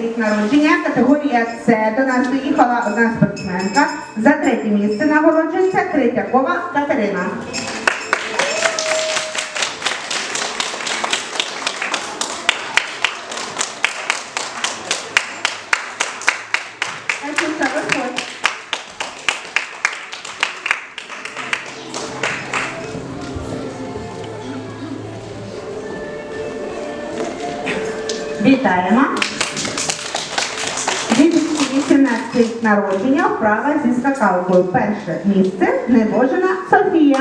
рік народження, категорія С. До нас доїхала одна спортсменка. За третє місце нагороджується Третьякова Катерина. Вітаємо. 2018 народження вправа зі скакалкою. Перше місце Невожина Софія.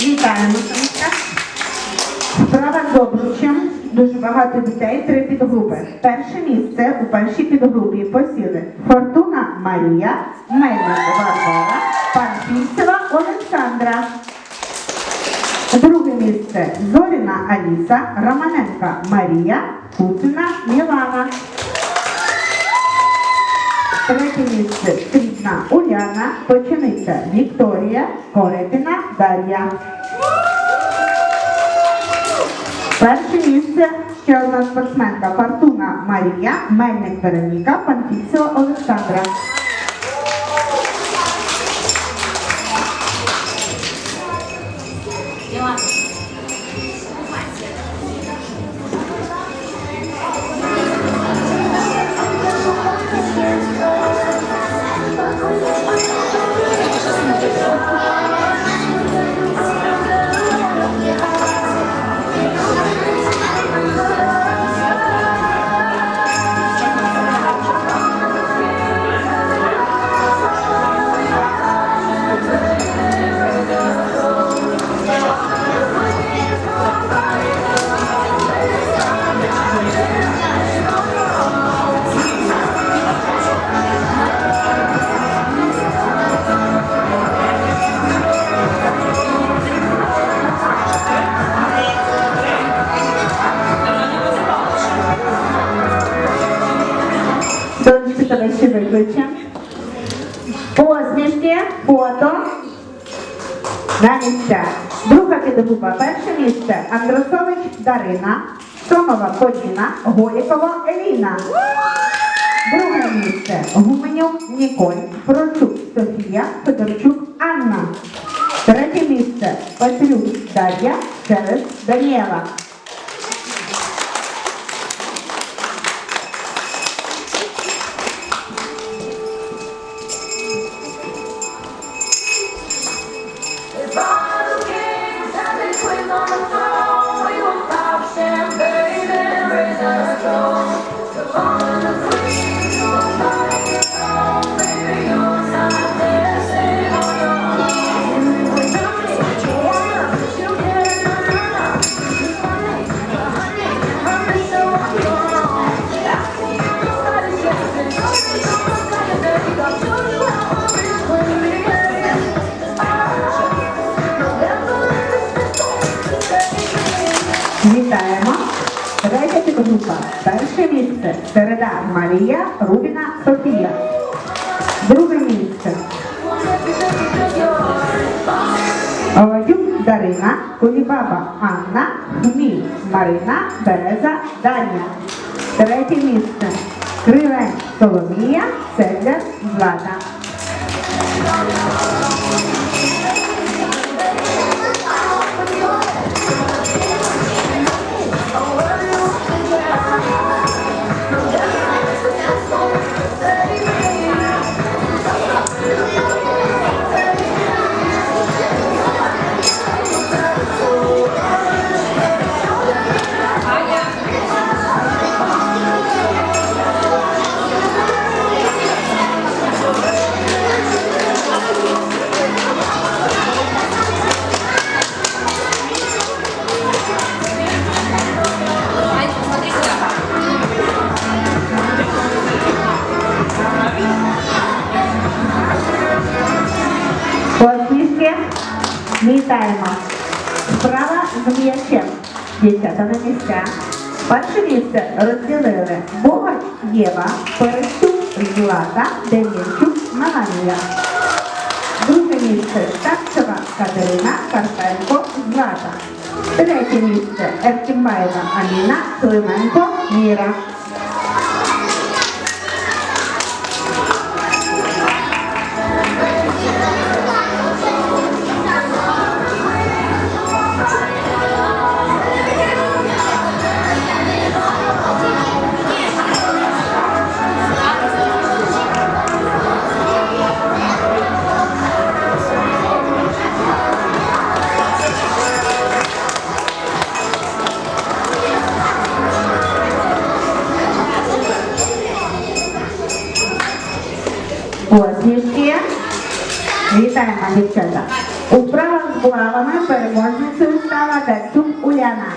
Вітаємо, Сонечка. Справа з обручем. Дуже багато дітей, три підгрупи. Перше місце у першій підгрупі посіли Фортуна Марія, Мельник Варвара, Панфільцева Олександра. Друге місце Зоріна Аліса, Романенка Марія, Куцина Мілана. Третє місце Срібна Уляна, Почениця Вікторія, Корепіна Дар'я. Перше місце ще одна спортсменка Фортуна Марія, Мельник Вероніка, Панфільцева Олександра. Донечки тебе. Посмішки, фото. На місця. Друга підгрупа. Перше місце Андросович Дарина, Сомова Поліна, Голікова Еліна. Друге місце Гуменюк Ніколь, Процюк Софія, Федорчук Анна. Третє місце Петрюк Дар'я, Через Даніела. Підгрупа. Перше місце Середа Марія, Рубіна Софія. Друге місце Овадюк Дарина, Кулібаба Анна, Хміль Марина, Береза Даня. Третє місце Кривень Соломія, Седляр Влада. Вітаємо. Справа з м'ячем. Дівчата на місця. Перше місце розділили Боголь Єва, Перестюк Злата Дем'янчук Меланія. Друге місце Старцева Катерина Карпенко Злата. Третє місце Еркімбаєва Аліна Клименко Міра. Вітаємо, дівчата. У справах з булавами переможницею стала Дацюк Уляна.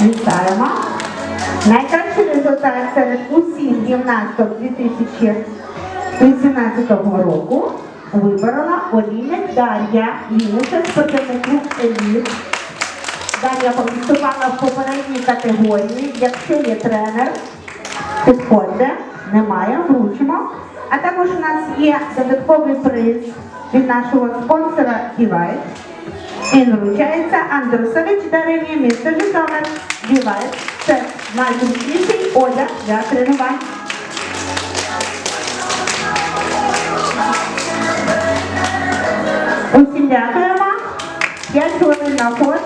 Вітаємо. Результат серед усіх гімнасток 2018 року виборола Олійник Дар'я, юніша спортивний клуб «Еліт». Дар'я виступала в попередній категорії. Якщо є тренер, підходьте, немає, вручимо. А також у нас є додатковий приз від нашого спонсора Дівайт. Він вручається Андрусович Дарині, місто Житомир. Дівайт – це найзручніший одяг для тренувань. Усім дякуємо. 5 хвилин на фото.